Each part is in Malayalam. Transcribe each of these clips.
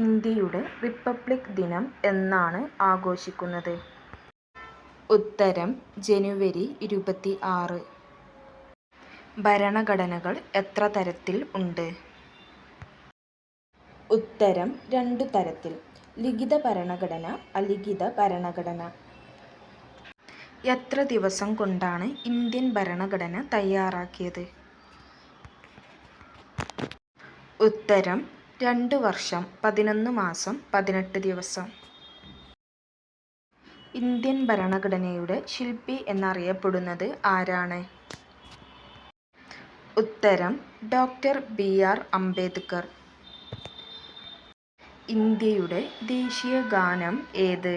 ഇന്ത്യയുടെ റിപ്പബ്ലിക് ദിനം എന്നാണ് ആഘോഷിക്കുന്നത്. ഉത്തരം ജനുവരി ഇരുപത്തി ആറ് ഭരണഘടനകൾ എത്ര തരത്തിൽ ഉണ്ട്? ഉത്തരം രണ്ടു തരത്തിൽ. ലിഖിത ഭരണഘടന അലിഖിത ഭരണഘടന. എത്ര ദിവസം കൊണ്ടാണ് ഇന്ത്യൻ ഭരണഘടന തയ്യാറാക്കിയത്? ഉത്തരം രണ്ട് വർഷം പതിനൊന്ന് മാസം പതിനെട്ട് ദിവസം. ഇന്ത്യൻ ഭരണഘടനയുടെ ശില്പി എന്നറിയപ്പെടുന്നത് ആരാണ്? ഉത്തരം ഡോക്ടർ ബി ആർ അംബേദ്കർ. ഇന്ത്യയുടെ ദേശീയ ഗാനം ഏത്?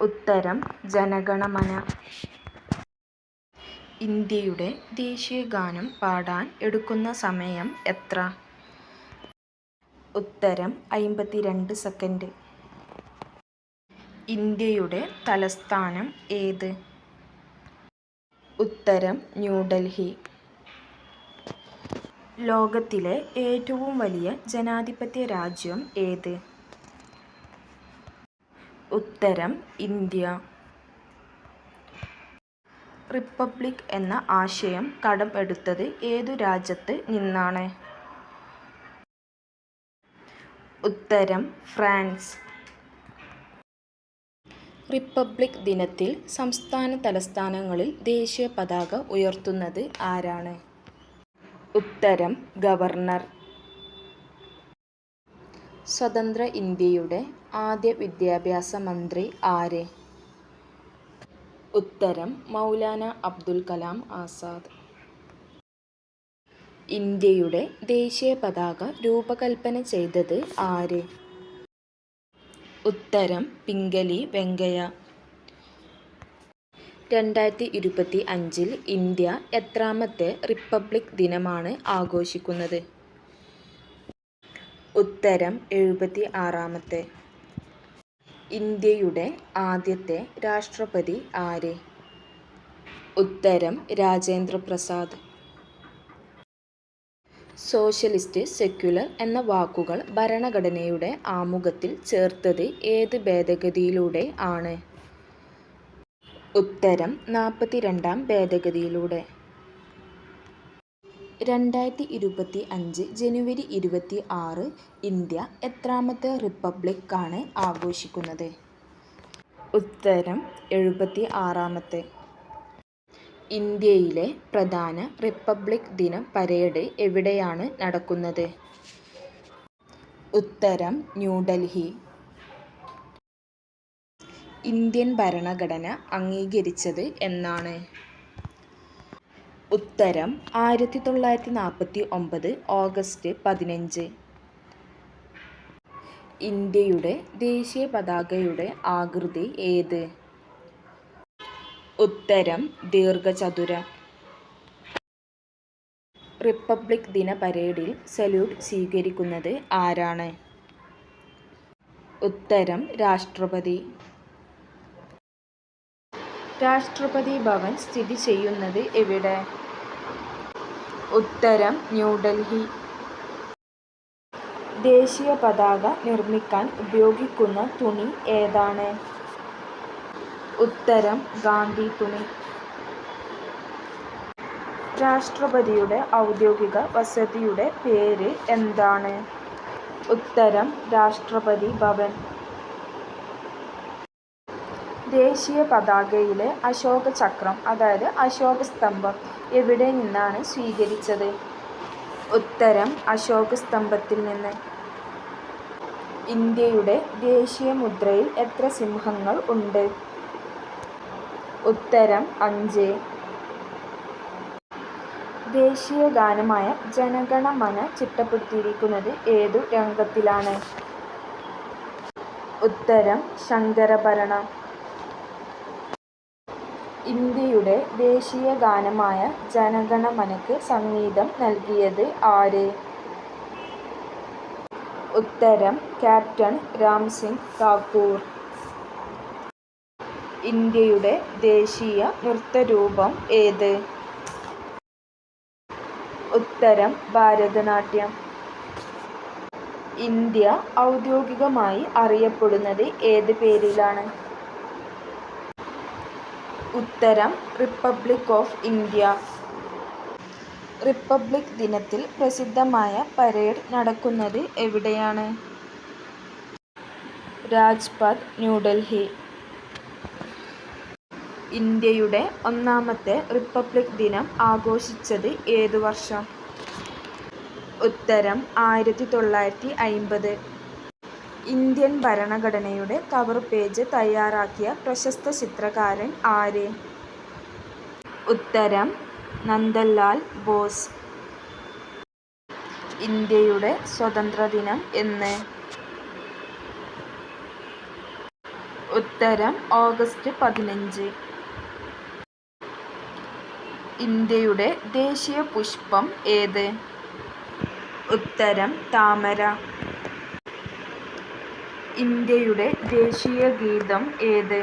ഉത്തരം ജനഗണമന. ഇന്ത്യയുടെ ദേശീയ ഗാനം പാടാൻ എടുക്കുന്ന സമയം എത്ര? ഉത്തരം അമ്പത്തിരണ്ട് സെക്കൻഡ്. ഇന്ത്യയുടെ തലസ്ഥാനം ഏത്? ഉത്തരം ന്യൂഡൽഹി. ലോകത്തിലെ ഏറ്റവും വലിയ ജനാധിപത്യ രാജ്യം ഏത്? ഉത്തരം ഇന്ത്യ. റിപ്പബ്ലിക് എന്ന ആശയം കടം എടുത്തത് ഏതു രാജ്യത്ത് നിന്നാണ്? ഉത്തരം ഫ്രാൻസ്. റിപ്പബ്ലിക് ദിനത്തിൽ സംസ്ഥാന തലസ്ഥാനങ്ങളിൽ ദേശീയ പതാക ഉയർത്തുന്നത് ആരാണ്? ഉത്തരം ഗവർണർ. സ്വതന്ത്ര ഇന്ത്യയുടെ ആദ്യ വിദ്യാഭ്യാസ മന്ത്രി ആര്? ഉത്തരം മൗലാന അബ്ദുൽ കലാം ആസാദ്. ഇന്ത്യയുടെ ദേശീയ പതാക രൂപകൽപ്പന ചെയ്തത് ആര്? ഉത്തരം പിംഗലി വെങ്കയ്യ. രണ്ടായിരത്തി ഇരുപത്തി അഞ്ചിൽ ഇന്ത്യ എത്രാമത്തെ റിപ്പബ്ലിക് ദിനമാണ് ആഘോഷിക്കുന്നത്? ഉത്തരം എഴുപത്തി ആറാമത്തെ ഇന്ത്യയുടെ ആദ്യത്തെ രാഷ്ട്രപതി ആര്? ഉത്തരം രാജേന്ദ്ര പ്രസാദ്. സോഷ്യലിസ്റ്റ് സെക്യുലർ എന്ന വാക്കുകൾ ഭരണഘടനയുടെ ആമുഖത്തിൽ ചേർത്തത് ഏത് ഭേദഗതിയിലൂടെ ആണ്? ഉത്തരം നാൽപ്പത്തിരണ്ടാം ഭേദഗതിയിലൂടെ. രണ്ടായിരത്തി ഇരുപത്തി അഞ്ച് ജനുവരി ഇരുപത്തി ആറ് ഇന്ത്യ എത്രാമത്തെ റിപ്പബ്ലിക് ആണ് ആഘോഷിക്കുന്നത്? ഉത്തരം എഴുപത്തി ആറാമത്തെ ഇന്ത്യയിലെ പ്രധാന റിപ്പബ്ലിക് ദിന പരേഡ് എവിടെയാണ് നടക്കുന്നത്? ഉത്തരം ന്യൂഡൽഹി. ഇന്ത്യൻ ഭരണഘടന അംഗീകരിച്ചത് എന്നാണ്. ഉത്തരം ആയിരത്തി തൊള്ളായിരത്തി നാൽപ്പത്തി ഒമ്പത് ഓഗസ്റ്റ് പതിനഞ്ച്. ഇന്ത്യയുടെ ദേശീയ പതാകയുടെ ആകൃതി ഏത്? ഉത്തരം ദീർഘചതുരം. റിപ്പബ്ലിക് ദിന പരേഡിൽ സല്യൂട്ട് സ്വീകരിക്കുന്നത് ആരാണ്? ഉത്തരം രാഷ്ട്രപതി. രാഷ്ട്രപതി ഭവൻ സ്ഥിതി ചെയ്യുന്നത് എവിടെ? ഉത്തരം ന്യൂഡൽഹി. ദേശീയ പതാക നിർമ്മിക്കാൻ ഉപയോഗിക്കുന്ന തുണി ഏതാണ്? ഉത്തരം ഗാന്ധി തുണി. രാഷ്ട്രപതിയുടെ ഔദ്യോഗിക വസതിയുടെ പേര് എന്താണ്? ഉത്തരം രാഷ്ട്രപതി ഭവൻ. ദേശീയ പതാകയിലെ അശോക ചക്രം അതായത് അശോക സ്തംഭം എവിടെ നിന്നാണ് സ്വീകരിച്ചത്? ഉത്തരം അശോക സ്തംഭത്തിൽ നിന്ന്. ഇന്ത്യയുടെ ദേശീയ മുദ്രയിൽ എത്ര സിംഹങ്ങൾ ഉണ്ട്? ഉത്തരം അഞ്ച്. ദേശീയ ഗാനമായ ജനഗണമന ചിട്ടപ്പെടുത്തിയിരിക്കുന്നത് ഏതു രംഗത്തിലാണ്? ഉത്തരം ശങ്കരഭരണം. ഇന്ത്യയുടെ ദേശീയ ഗാനമായ ജനഗണമനക്ക് സംഗീതം നൽകിയത് ആര്? ഉത്തരം ക്യാപ്റ്റൻ രാം സിംഗ് താക്കൂർ. ഇന്ത്യയുടെ ദേശീയ നൃത്തരൂപം ഏത്? ഉത്തരം ഭാരതനാട്യം. ഇന്ത്യ ഔദ്യോഗികമായി അറിയപ്പെടുന്നത് ഏത് പേരിലാണ്? ഉത്തരം റിപ്പബ്ലിക് ഓഫ് ഇന്ത്യ. റിപ്പബ്ലിക് ദിനത്തിൽ പ്രസിദ്ധമായ പരേഡ് നടക്കുന്നത് എവിടെയാണ്? രാജ്പഥ് ന്യൂഡൽഹി. ഇന്ത്യയുടെ ഒന്നാമത്തെ റിപ്പബ്ലിക് ദിനം ആഘോഷിച്ചത് ഏതു വർഷം? ഉത്തരം ആയിരത്തി തൊള്ളായിരത്തി അയ്മ്പത്. ഇന്ത്യൻ ഭരണഘടനയുടെ കവർ പേജ് തയ്യാറാക്കിയ പ്രശസ്ത ചിത്രകാരൻ ആര്? ഉത്തരം നന്ദലാൽ ബോസ്. ഇന്ത്യയുടെ സ്വാതന്ത്ര്യദിനം എന്ന്? ഉത്തരം ഓഗസ്റ്റ് പതിനഞ്ച്. ഇന്ത്യയുടെ ദേശീയ പുഷ്പം ഏത്? ഉത്തരം താമര. ഇന്ത്യയുടെ ദേശീയ ഗീതം ഏത്?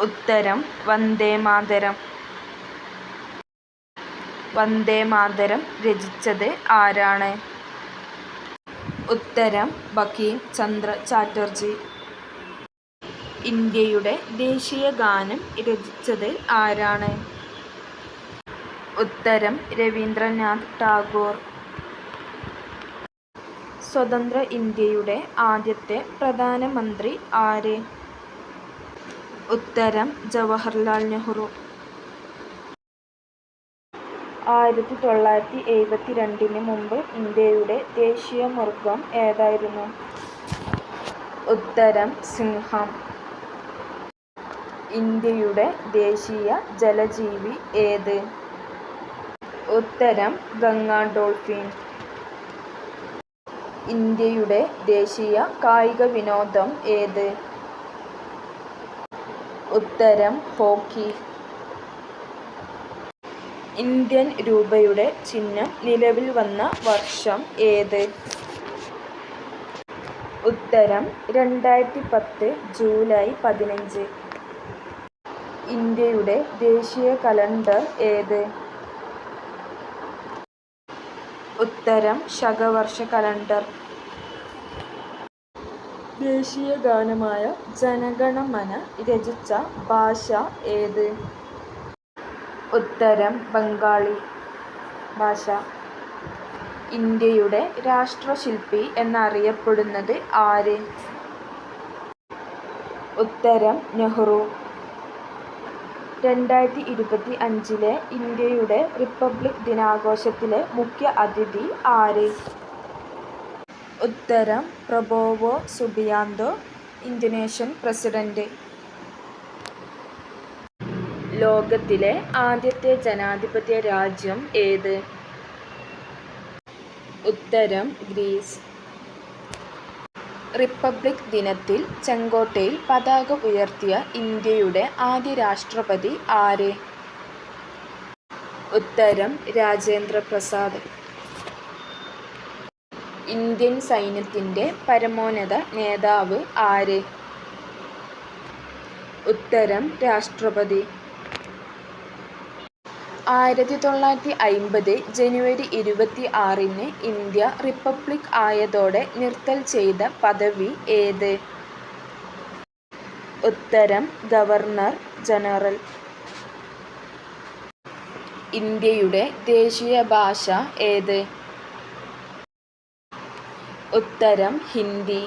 ഉത്തരം വന്ദേമാതരം. വന്ദേമാതരം രചിച്ചത് ആരാണ്? ഉത്തരം ബക്കീം ചന്ദ്ര ചാറ്റർജി. ഇന്ത്യയുടെ ദേശീയ ഗാനം രചിച്ചത് ആരാണ്? ഉത്തരം രവീന്ദ്രനാഥ് ടാഗോർ. സ്വതന്ത്ര ഇന്ത്യയുടെ ആദ്യത്തെ പ്രധാനമന്ത്രി ആര്? ഉത്തരം ജവഹർലാൽ നെഹ്റു ആയിരത്തി തൊള്ളായിരത്തി എഴുപത്തി രണ്ടിന് മുമ്പ് ഇന്ത്യയുടെ ദേശീയ മൃഗം ഏതായിരുന്നു? ഉത്തരം സിംഹം. ഇന്ത്യയുടെ ദേശീയ ജലജീവി ഏത്? ഉത്തരം ഗംഗാ ഡോൾഫിൻ. ഇന്ത്യയുടെ ദേശീയ കായിക വിനോദം ഏത്? ഉത്തരം ഹോക്കി. ഇന്ത്യൻ രൂപയുടെ ചിഹ്നം നിലവിൽ വന്ന വർഷം ഏത്? ഉത്തരം രണ്ടായിരത്തി പത്ത് ജൂലൈ പതിനഞ്ച്. ഇന്ത്യയുടെ ദേശീയ കലണ്ടർ ഏത്? ഉത്തരം ശകവർഷ കലണ്ടർ. ദേശീയ ഗാനമായ ജനഗണമന രചിച്ച ഭാഷ ഏത്? ഉത്തരം ബംഗാളി ഭാഷ. ഇന്ത്യയുടെ രാഷ്ട്രശില്പി എന്നറിയപ്പെടുന്നത് ആര്? ഉത്തരം നെഹ്റു. രണ്ടായിരത്തി ഇരുപത്തി അഞ്ചിലെ ഇന്ത്യയുടെ റിപ്പബ്ലിക് ദിനാഘോഷത്തിലെ മുഖ്യ അതിഥി ആര്? ഉത്തരം പ്രബോവോ സുബിയാന്തോ, ഇന്തോനേഷ്യൻ പ്രസിഡന്റ്. ലോകത്തിലെ ആദ്യത്തെ ജനാധിപത്യ രാജ്യം ഏത്? ഉത്തരം ഗ്രീസ്. റിപ്പബ്ലിക് ദിനത്തിൽ ചെങ്കോട്ടയിൽ പതാക ഉയർത്തിയ ഇന്ത്യയുടെ ആദ്യ രാഷ്ട്രപതി ആര്? ഉത്തരം രാജേന്ദ്ര പ്രസാദ്. ഇന്ത്യൻ സൈന്യത്തിന്റെ പരമോന്നത നേതാവ് ആര്? ഉത്തരം രാഷ്ട്രപതി. ആയിരത്തി തൊള്ളായിരത്തി അയ്മ്പത് ജനുവരി ഇരുപത്തി ആറിന് ഇന്ത്യ റിപ്പബ്ലിക് ആയതോടെ നിർത്തൽ ചെയ്ത പദവി ഏത്? ഉത്തരം ഗവർണർ ജനറൽ. ഇന്ത്യയുടെ ദേശീയ ഭാഷ ഏത്? ഉത്തരം ഹിന്ദി.